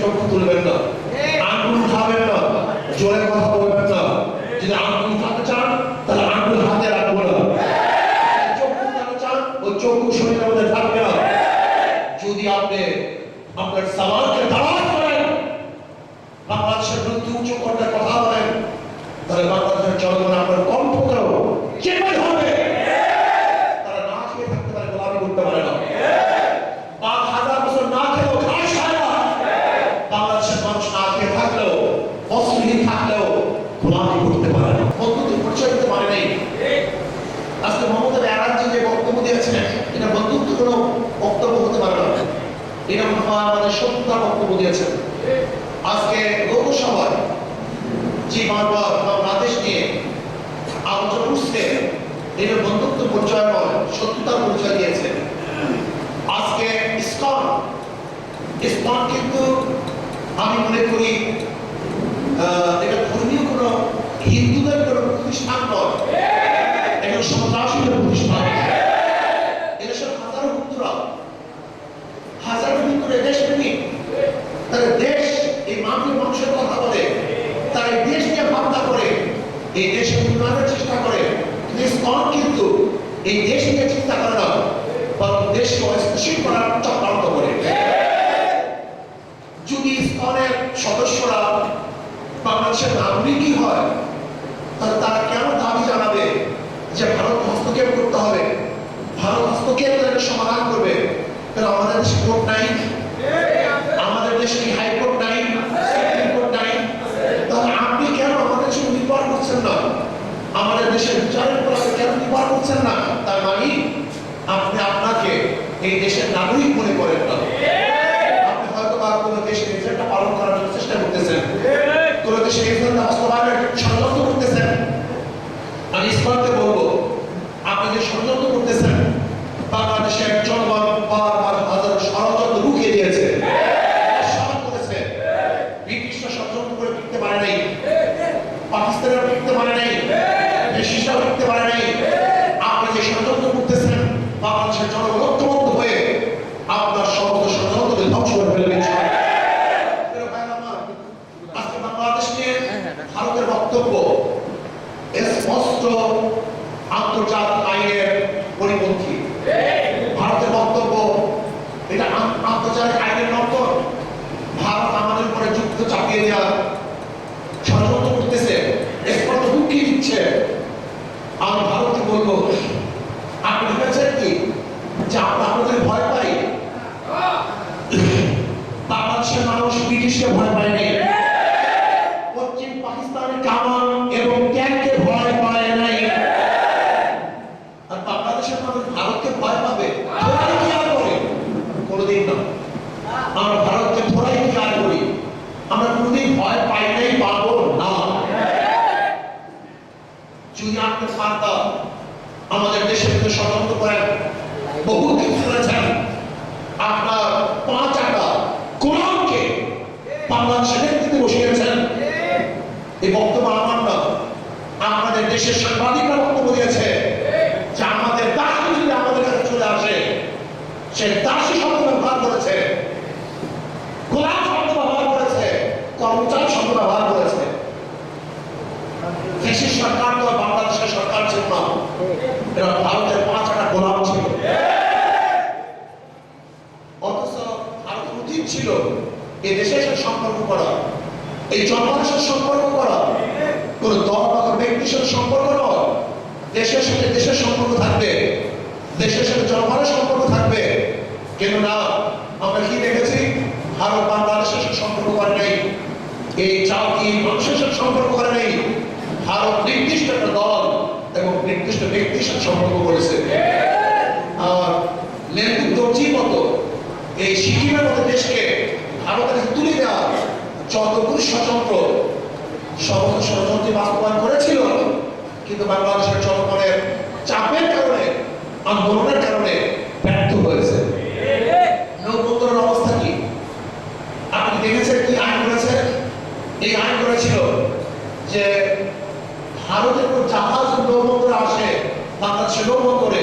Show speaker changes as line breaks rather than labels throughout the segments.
চক্ষু তুলবেন না। আঙ্গুল উঠাবেন না। জোরে কথা বলবেন না। যদি আঙ্গুল উঠাতে চান তাহলে আঙ্গুল হাতে রাখব না। চক্ষু উঠাতে চান ওই চক্ষু শরীরের মধ্যে থাকবে না। যদি আপনি আপনার সমাজকে দাঁড়াতে করেন বাংলাদেশের বিরুদ্ধে উঁচু কণ্ঠে কথা বলেন তাহলে বাংলাদেশের জনগণ আপনার কণ্ঠকেও চেপে ধরবে তারা না খেয়ে থাকতে পারে গোলামি করতে পারে না পাঁচ হাজার বছর না খেলেও ঘাস খায় না বাংলাদেশের মানুষ না খেয়ে থাকলেও বস্ত্রহীন থাকলেও গোলামি করতে পারে না বন্ধুত্ব পরিচয় দিতে পারে নাই আজকে মমতা ব্যানার্জি যে বক্তব্য দিয়েছেন এটা বন্ধুত্ব কোনো বক্তব্য হতে পারে না এটা আমাদের সত্যতার বক্তব্য দিয়েছেন। আজকে লোকসভায় যে বারবার বাংলাদেশ নিয়ে আলোচনা উঠছে এটা বন্ধুত্ব পরিচয় নয় সত্যতার পরিচয় দিয়েছে। আজকে ইসকন ইসকন কিন্তু আমি মনে করি এটা ধর্মীয় কোনো হিন্দুদের কোনো প্রতিষ্ঠান নয় এটা সন্ত্রাসীদের প্রতিষ্ঠান এদেশের হাজারো হিন্দুরা হাজারো হিন্দুরা দেশপ্রেমিক তারা দেশ এই মাটির মানুষের কথা বলে তারা এই দেশকে করে, এই দেশে উন্নয়নের চেষ্টা করে। কিন্তু কিন্তু এই দেশ নিয়ে চিন্তা করে না, বরং দেশকে অস্থিতিশীল করার চক্রান্ত করে। যদি ইসকনের সদস্যরা বাংলাদেশের নাগরিকই হয়, তাহলে তারা কেন দাবি জানাবে যে ভারত হস্তক্ষেপ করতে হবে? ভারত হস্তক্ষেপ সমাধান করবে। তাহলে আমাদের দেশে কোর্ট নাই আমাদের দেশে কি হাইকোর্ট নাই সুপ্রিম কোর্ট নাই তাহলে আপনি কেন আমাদের দেশে নির্ভর করছেন না আমাদের দেশের বিচারের উপর আপনি কেন নির্ভর করছেন না তার মানে আপনি আপনাকে এই দেশের নাগরিক মনে করেন না। আপনি হয়তো বা কোনো দেশের পালন করার জন্য চেষ্টা করতেছেন। কোনো দেশের বাস্তবায়নের করতেছেন। আমি ইসলামকে বলব, আপনি যে করতেছেন বারবার হাজার ষড়যন্ত্র দিয়েছে। ব্রিটিশরা করে পারে নাই। পাকিস্তানেরা পারে নাই। পারে নাই। আপনি যে ষড়যন্ত্র করতেছেন, বাংলাদেশের জনগণ ঐক্যবদ্ধ হয়ে আপনার সমস্ত ষড়যন্ত্রকে ধ্বংস করে ফেলবে ইনশাআল্লাহ। প্রিয় ভাইরা আমার, আজকে বাংলাদেশ নিয়ে ভারতের বক্তব্য স্পষ্ট আন্তর্জাতিক আইনের পরিপন্থী। ভারতের বক্তব্য, এটা আন্তর্জাতিক আইনের লঙ্ঘন ভারত আমাদের উপরে যুক্ত চাপিয়ে দেওয়ার ষড়যন্ত্র করতেছে, স্পষ্ট হুমকি দিচ্ছে। আমি ভারতকে বলব, আপনি ভেবেছেন কি যে আমরা আপনাদের ভয় পাই? বাংলাদেশের মানুষ ব্রিটিশকে ভয় পায় নাই কোনোদিন না। আমরা ভারতকে আমাদের দেশের আপনাদের দেশের সাংবাদিকরা বক্তব্য দিয়েছে যে আমাদের দাসী যদি আমাদের কাছে চলে আসে, সে দাসী শব্দ ব্যবহার করেছে গোলাম শব্দ ব্যবহার করেছে কর্মচারী শব্দ ব্যবহার করেছে দেশের সরকার তো বাংলাদেশের সরকার ছিল না। এরা ভারতের পাঁচ আটা গোলাম ছিল। অথচ ভারতের উচিত ছিল এই দেশের সাথে সম্পর্ক করা। এই সাথে সম্পর্ক করা। কোন দল বা ব্যক্তির সাথে সম্পর্ক নয়। দেশের সাথে দেশের সম্পর্ক থাকবে। দেশের সাথে জনগণের সম্পর্ক থাকবে। কিন্তু আমরা কি দেখেছি? ভারত বাংলাদেশের সম্পর্ক করে নেই। এই জাতি মানুষের সম্পর্ক করে নেই? ভারত নির্দিষ্ট একটা দল এবং নির্দিষ্ট ব্যক্তির সাথে সম্পর্ক করেছে। আর লেন্দু দর্জির মতো এই সিকিমের মতো দেশকে ভারতের কাছে তুলে দেওয়া যতগুলি স্বতন্ত্র সমস্ত ষড়যন্ত্র বাস্তবায়ন করেছিল, কিন্তু বাংলাদেশের জনগণের চাপের কারণে, আন্দোলনের কারণে ব্যর্থ হয়েছে। নৌবন্দরের অবস্থা কি? আপনি দেখেছেন কি আইন করেছে? এই আইন করেছিল যে ভারতে কোনো জাহাজ নৌকো আসে, বাংলাদেশে নৌকো করে।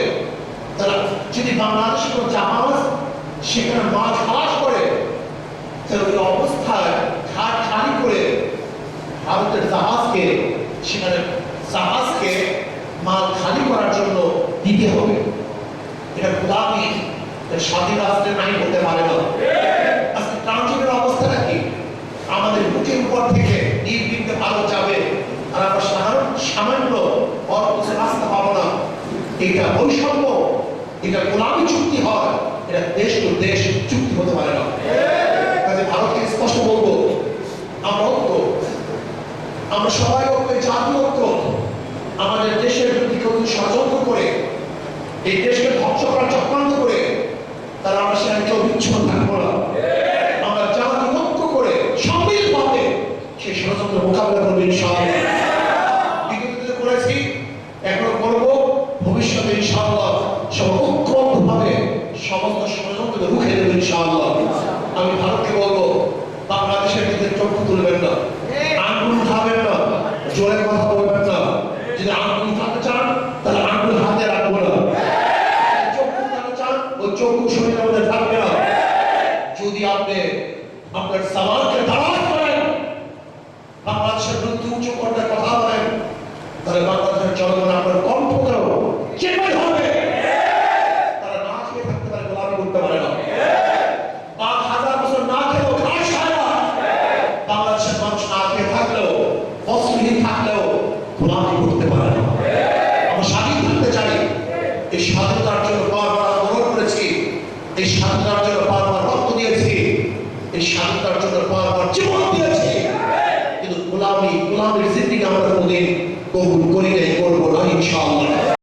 তারা যদি বাংলাদেশে কোনো জাহাজ সেখানে মাছ খালাস করে, তাহলে ওই অবস্থায় ঘাট খালি করে ভারতের জাহাজকে সেখানে জাহাজকে মাল খালি করার জন্য দিতে হবে। এটা গোলামি স্বাধীন রাষ্ট্রের নাই হতে পারে না। আজকে ট্রানজিটের অবস্থাটা কি আমাদের বুকের উপর থেকে নির্বিঘ্নে ভালো যাবে, আর আমরা সামান্য রাস্তা পাবো না। এটা বৈষম্য, এটা গোলামি চুক্তি হয়, এটা দেশ টু দেশ চুক্তি হতে পারে না। কাজে ভারতকে স্পষ্ট বলব, আমরা আমরা সবাই ঐক্য ঐক্য। আমাদের দেশের বিরুদ্ধে কেউ ষড়যন্ত্র করে, এই দেশকে ধ্বংস করার চক্রান্ত করে তারা আমরা সেখানে কেউ বিচ্ছন্ন থাকব না। আমরা জাতি ঐক্য করে সম্মিলিত ভাবে সেই ষড়যন্ত্র মোকাবিলা করব ইনশাআল্লাহ। চক্ষু তুলবেন না। আঙ্গুল উঠাবেন না। জোরে কথা বলবেন না। যদি আঙ্গুল উঠাতে চান তাহলে আঙ্গুল হাতে রাখব না। চক্ষু উঠাতে চান ওই চক্ষু শরীরের মধ্যে থাকবে না। যদি আপনি আপনার সমাজকে দাঁড়াতে করেন বাংলাদেশের বিরুদ্ধে উঁচু কণ্ঠে কথা বলেন তাহলে বাংলাদেশের জনগণ আপনার